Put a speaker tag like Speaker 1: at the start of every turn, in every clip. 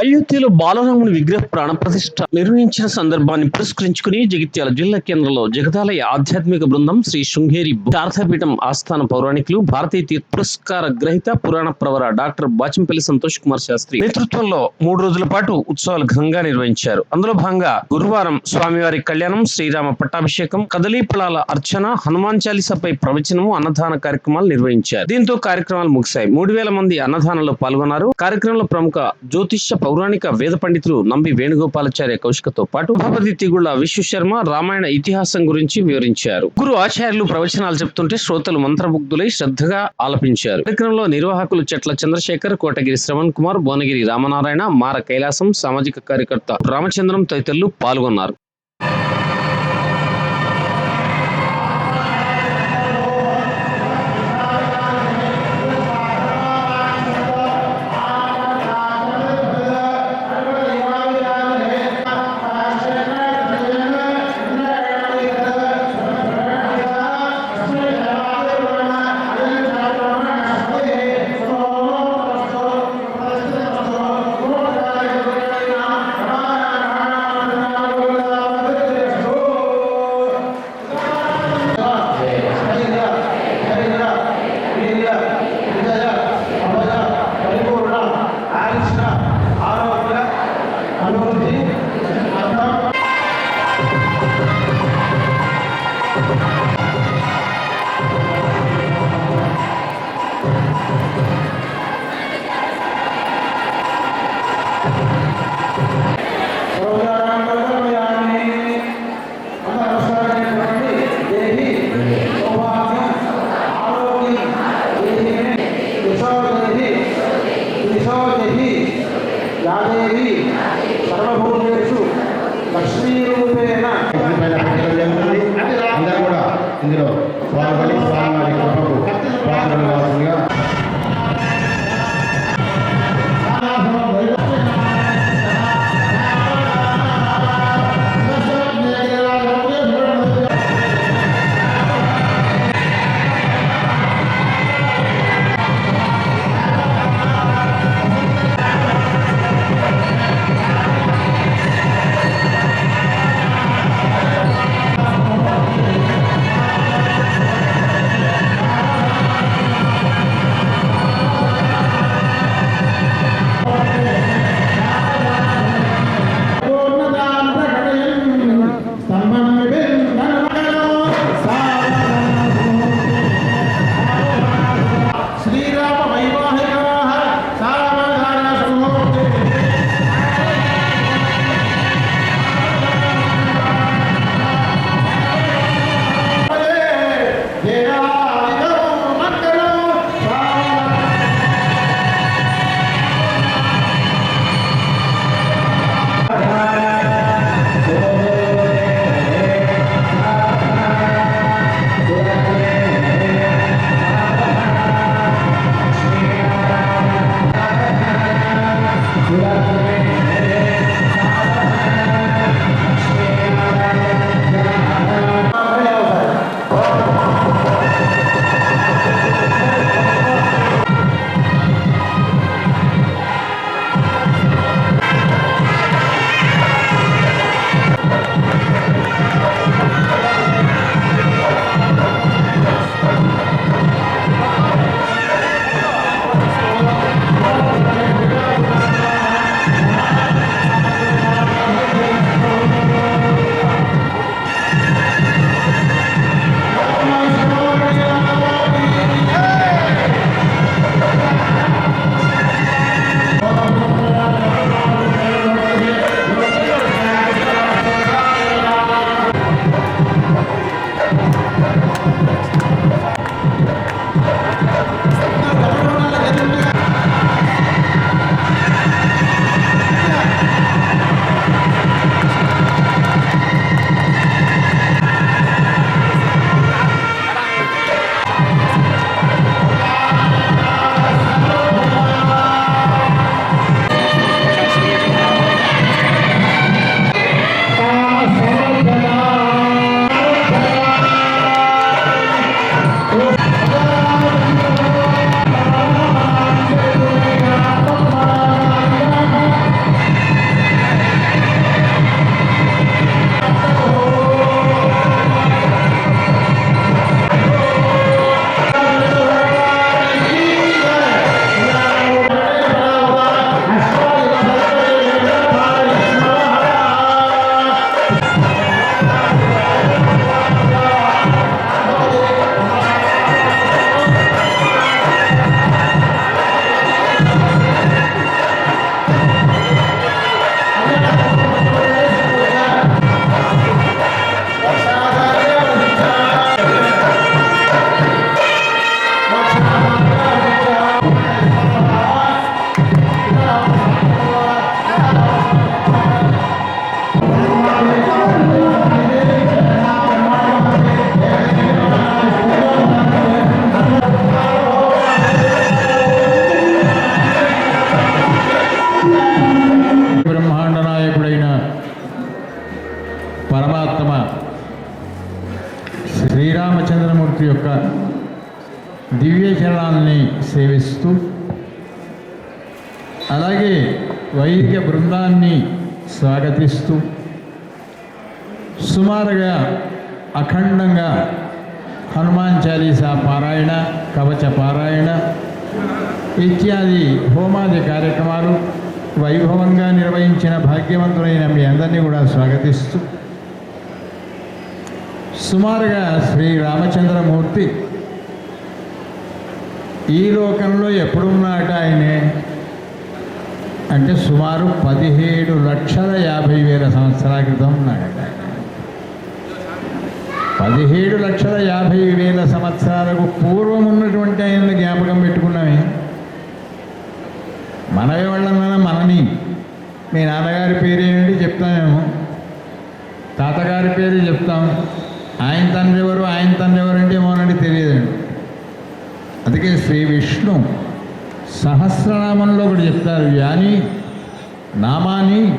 Speaker 1: అయోధ్యలో బాలరాముని విగ్రహ ప్రాణ నిర్వహించిన సందర్భాన్ని పురస్కరించుకుని జగిత్యాల జిల్లా కేంద్రంలో జగదాలయ ఆధ్యాత్మిక బృందం శ్రీ శృంగేరి శారదాపీఠం ఆస్థాన పౌరాణికులు భారతీయ తీర్థ పురస్కార గ్రహీత పురాణ ప్రవర డాక్టర్ బాచంపల్లి సంతోష్ కుమార్ శాస్త్రి నేతృత్వంలో మూడు రోజుల పాటు ఉత్సవాలు ఘనంగా నిర్వహించారు. అందులో భాగంగా గురువారం స్వామివారి కళ్యాణం శ్రీరామ పట్టాభిషేకం కదలీ ఫలాల అర్చన హనుమాన్ చాలీసాపై ప్రవచనము అన్నదాన కార్యక్రమాలు నిర్వహించారు. దీంతో కార్యక్రమాలు ముగిశాయి. మూడు వేల మంది అన్నదానంలో పాల్గొన్నారు. కార్యక్రమంలో ప్రముఖ జ్యోతిష్య పౌరాణిక వేద పండితులు నంబి వేణుగోపాలాచార్య కౌశికతో పాటు భగవతి తిగుళ్ళ విశ్వశర్మ రామాయణ ఇతిహాసం గురించి వివరించారు. గురు ఆచార్యులు ప్రవచనాలు చెప్తుంటే శ్రోతలు మంత్రముగ్ధులై శ్రద్ధగా ఆలపించారు. కార్యక్రమంలో నిర్వాహకులు చెట్ల చంద్రశేఖర్ కోటగిరి శ్రవణ్ కుమార్ భువనగిరి రామనారాయణ మార కైలాసం సామాజిక కార్యకర్త రామచంద్రం తదితరులు పాల్గొన్నారు.
Speaker 2: ఇందులో పాల్గొని స్వామివారి కృపకు పాత్రలు కావాల్సిందిగా
Speaker 3: సుమారుగా అఖండంగా హనుమాన్ చాలీస పారాయణ కవచ పారాయణ ఇత్యాది హోమాది కార్యక్రమాలు వైభవంగా నిర్వహించిన భాగ్యవంతులైన మీ అందరినీ కూడా స్వాగతిస్తూ సుమారుగా శ్రీ రామచంద్రమూర్తి ఈ లోకంలో ఎప్పుడున్నాట ఆయనే? అంటే సుమారు పదిహేడు లక్షల యాభై వేల సంవత్సరాల క్రితం ఉన్నాడట. పదిహేడు లక్షల యాభై వేల సంవత్సరాలకు పూర్వం ఉన్నటువంటి ఆయన జ్ఞాపకం పెట్టుకున్నామే. మనవి వాళ్ళ మనని. మీ నాన్నగారి పేరు ఏమిటి చెప్తామేమో. తాతగారి పేరు చెప్తాం. ఆయన తండ్రి ఎవరు ఆయన తండ్రి ఎవరు అంటే ఏమోనండి తెలియదండి. అందుకే శ్రీ విష్ణు సహస్రనామంలో ఒకటి చెప్తారు. యాని నామాని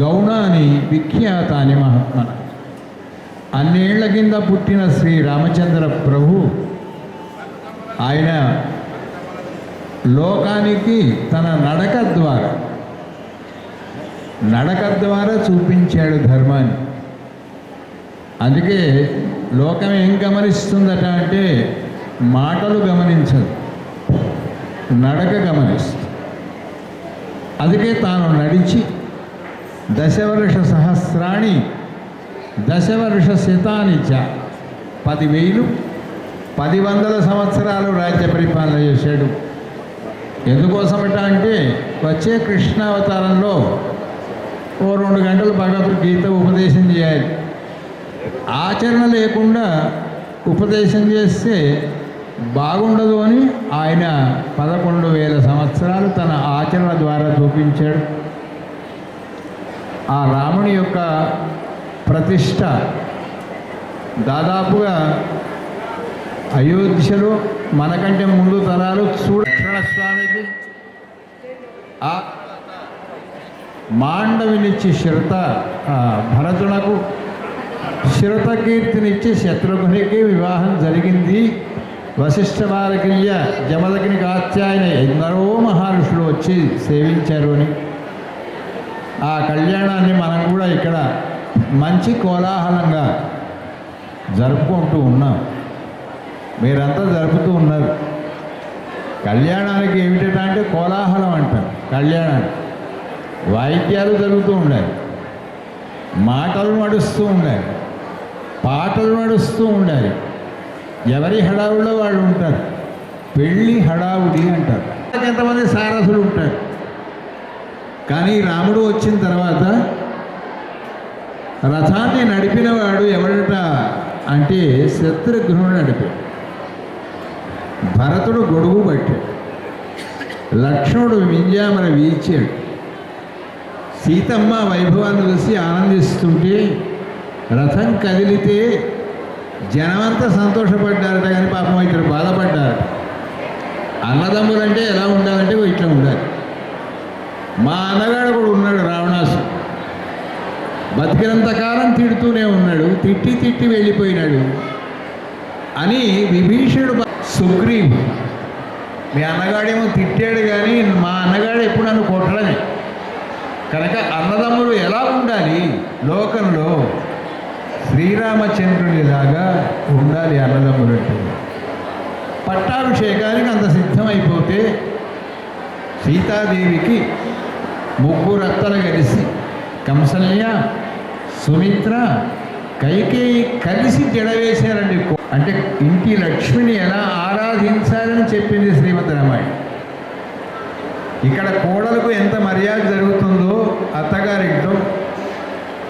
Speaker 3: గౌణాని విఖ్యాతాని మహాత్మన. అన్నేళ్ళ కింద పుట్టిన శ్రీ రామచంద్ర ప్రభు ఆయన లోకానికి తన నడక ద్వారా నడక ద్వారా చూపించాడు ధర్మాన్ని. అందుకే లోకం ఏం గమనిస్తుందట అంటే మాటలు గమనించదు నడక గమనిస్తుంది. అందుకే తాను నడిచి దశవర్ష సహస్రాణి దశవర్ష శతానిచ. పదివేలు పది వందల సంవత్సరాలు రాజ్య పరిపాలన చేశాడు. ఎందుకోసమట అంటే వచ్చే కృష్ణావతారంలో ఓ రెండు గంటలు భగవద్గీత ఉపదేశం చేయాలి. ఆచరణ లేకుండా ఉపదేశం చేస్తే బాగుండదు అని ఆయన పదకొండు వేల సంవత్సరాలు తన ఆచరణ ద్వారా చూపించాడు. ఆ రాముని యొక్క ప్రతిష్ట. దాదాపుగా అయోధ్యలో మనకంటే ముందు తరాలు చూడక్షణ స్వామికి ఆ మాండవినిచ్చి శిరత భరతునకు శ్రతకీర్తినిచ్చి శత్రుఘ్నికి వివాహం జరిగింది. వశిష్ఠ భారకీయ జమదగ్ని కాత్యాయన ఎందరో మహర్షులు వచ్చి సేవించారు అని. ఆ కళ్యాణాన్ని మనం కూడా ఇక్కడ మంచి కోలాహలంగా జరుపుకుంటూ ఉన్నాం. మీరంతా జరుపుతూ ఉన్నారు. కళ్యాణానికి ఏమిటంటే అంటే కోలాహలం అంటారు. కళ్యాణానికి. వాయిద్యాలు జరుగుతూ ఉండాలి. మాటలు నడుస్తూ ఉండాలి. పాటలు నడుస్తూ ఉండాలి. ఎవరి హడావుడిలో వాళ్ళు ఉంటారు? పెళ్ళి హడావుడి అంటారు. ఎంతమంది సారసులు ఉంటారు? కానీ రాముడు వచ్చిన తర్వాత రథాన్ని నడిపినవాడు ఎవడట అంటే శత్రుఘ్నుడు నడిపాడు. భరతుడు గొడుగు పట్టాడు. లక్ష్మణుడు వింజామర వీచాడు. సీతమ్మ వైభవాన్ని చూసి ఆనందిస్తుంటే రథం కదిలితే జనమంతా సంతోషపడ్డారట కానీ పాపం ఇద్దరు బాధపడ్డారట. అన్నదమ్ములంటే ఎలా ఉండాలంటే ఇట్లా ఉండాలి మా అన్నగాడు కూడా ఉన్నాడు రావణాసు బతికినంత కాలం తిడుతూనే ఉన్నాడు తిట్టి తిట్టి వెళ్ళిపోయినాడు. అని విభీషణుడు సుగ్రీవు మీ అన్నగాడేమో తిట్టాడు కానీ మా అన్నగాడు ఎప్పుడు నన్ను కొట్టడమే. కనుక అన్నదమ్ములు ఎలా ఉండాలి? లోకంలో శ్రీరామచంద్రునిలాగా ఉండాలి అన్నదమ్ములు అంటే. పట్టాభిషేకానికి అంత సిద్ధమైపోతే సీతాదేవికి ముగ్గురు అత్తలు కలిసి కంసల్య సుమిత్ర కైకేయి కలిసి జడవేశారండి అంటే ఇంటి లక్ష్మిని ఎలా ఆరాధించాలని చెప్పింది శ్రీమతి రామాయణ. ఇక్కడ కోడలకు ఎంత మర్యాద జరుగుతుందో అత్తగారింట్లో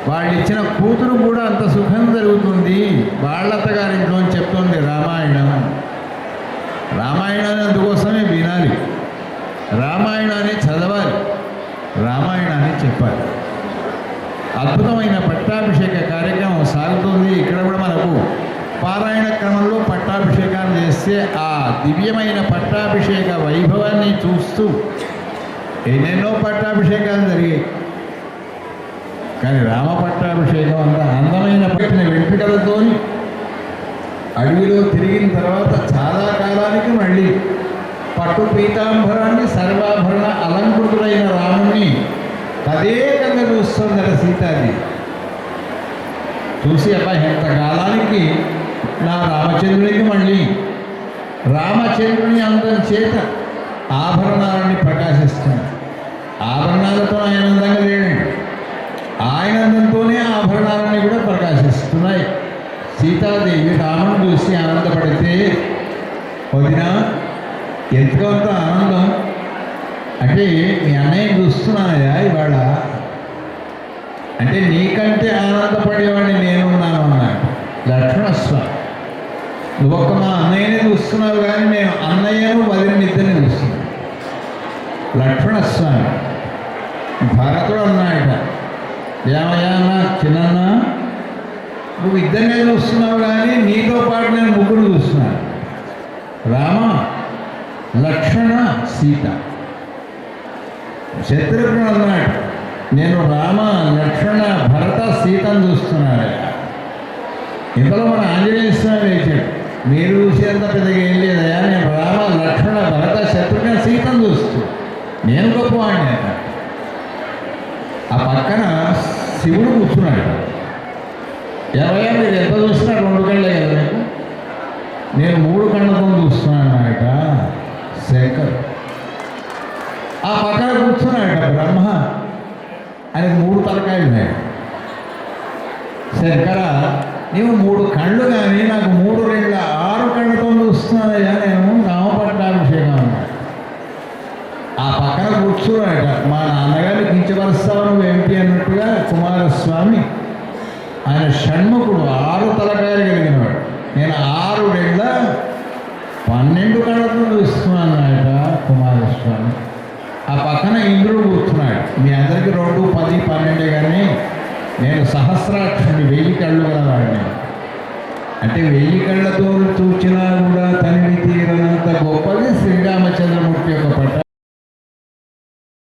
Speaker 3: వాళ్ళు ఇచ్చిన కూతురు కూడా అంత సుఖం జరుగుతుంది. వాళ్ళ అత్తగారింట్లో అని చెప్తుంది రామాయణం. రామాయణాన్ని అందుకోసమే వినాలి. రామాయణాన్ని చదవాలి. రామాయణాన్ని చెప్పాలి. అద్భుతమైన పట్టాభిషేక కార్యక్రమం సాగుతుంది. ఇక్కడ కూడా మనకు పారాయణ క్రమంలో పట్టాభిషేకాన్ని చేస్తే ఆ దివ్యమైన పట్టాభిషేక వైభవాన్ని చూస్తూ ఎన్నెన్నో పట్టాభిషేకాలు జరిగాయి. కానీ రామ పట్టాభిషేకం అంత అందమైన పట్టిన వెంట్రుకలతోని అడవిలో తిరిగిన తర్వాత చాలా కాలానికి మళ్ళీ పట్టు పీతాంబరాన్ని సర్వాభరణ అలంకృతుడైన రాముణ్ణి తదేకంగా చూస్తుందట సీతాది చూసి అబ్బా ఎంతకాలానికి నా రామచంద్రునికి మళ్ళీ? రామచంద్రుని అందం చేత ఆభరణాలని ప్రకాశిస్తుంది ఆభరణాలతో ఆయన అందంగా లేడండి. ఆయన అందంతోనే ఆభరణాలన్నీ కూడా ప్రకాశిస్తున్నాయి. సీతాదేవి రామును చూసి ఆనందపడితే వదిన ఎంతకంత ఆనందం? అంటే మీ అన్నయ్య చూస్తున్నాయా ఇవాళ. అంటే నీకంటే ఆనందపడేవాడిని నేనున్నాను అన్నాడు. లక్ష్మణస్వామి. నువ్వు ఒక్క మా అన్నయ్యని చూస్తున్నావు కానీ నేను అన్నయ్యను వదిలిని ఇద్దరిని చూస్తున్నాను. లక్ష్మణస్వామి. భరతుడు అన్నాయట ఏమయ్యా అన్న చిన్న నువ్వు ఇద్దరినే చూస్తున్నావు కానీ నీతో పాటు నేను ముగ్గురు చూస్తున్నాను. రామ లక్ష్మణ సీత. శత్రుఘ్నుడు అన్నాడు. నేను రామ లక్ష్మణ భరత సీతను చూస్తున్నాను. ఇంతలో మన ఆంజనేయ స్వామి లేచాడు. మీరు చూసేంత పెద్దగా ఏం లేదయా? నేను రామ లక్ష్మణ భరత శత్రుఘ్న సీతను చూస్తూ నేను గొప్పవాడిని అట. ఆ పక్కన శివుడు కూర్చున్నాడు. ఎవరైనా మీరు ఎంత చూసినా రెండు కళ్ళే కదా నేను మూడు కళ్ళతో చూస్తున్నాను అట శంకర్. ఆ పక్కన కూర్చున్నాడట బ్రహ్మ. అని మూడు తలకాయలు ఉన్నాయి. శంకర నీవు మూడు కళ్ళు కానీ నాకు మూడు రెండు ఆరు కళ్ళతో చూస్తున్నానయ్యా నేను నామపట్టాభిషేకం అన్నాడు ఆ పక్కన కూర్చున్నాడట మా నాన్నగారు కించపరుస్తావు నువ్వేంటి అన్నట్టుగా కుమారస్వామి ఆయన షణ్ముఖుడు ఆరు తలకాయలు కలిగినవాడు. నేను ఆరు రెండ పన్నెండు కళ్ళతో చూస్తున్నానట కుమారస్వామి. ఆ పక్కన ఇంద్రుడు కూర్చున్నాడు. మీ అందరికీ రెండు పది పన్నెండే కానీ నేను సహస్రాక్షుని వెయ్యి కళ్ళు గలవాడిని. అంటే వెయ్యి కళ్ళతో చూచినా కూడా తనివి తీరనంత గొప్పది శ్రీరామచంద్రమూర్తి యొక్క పట్ట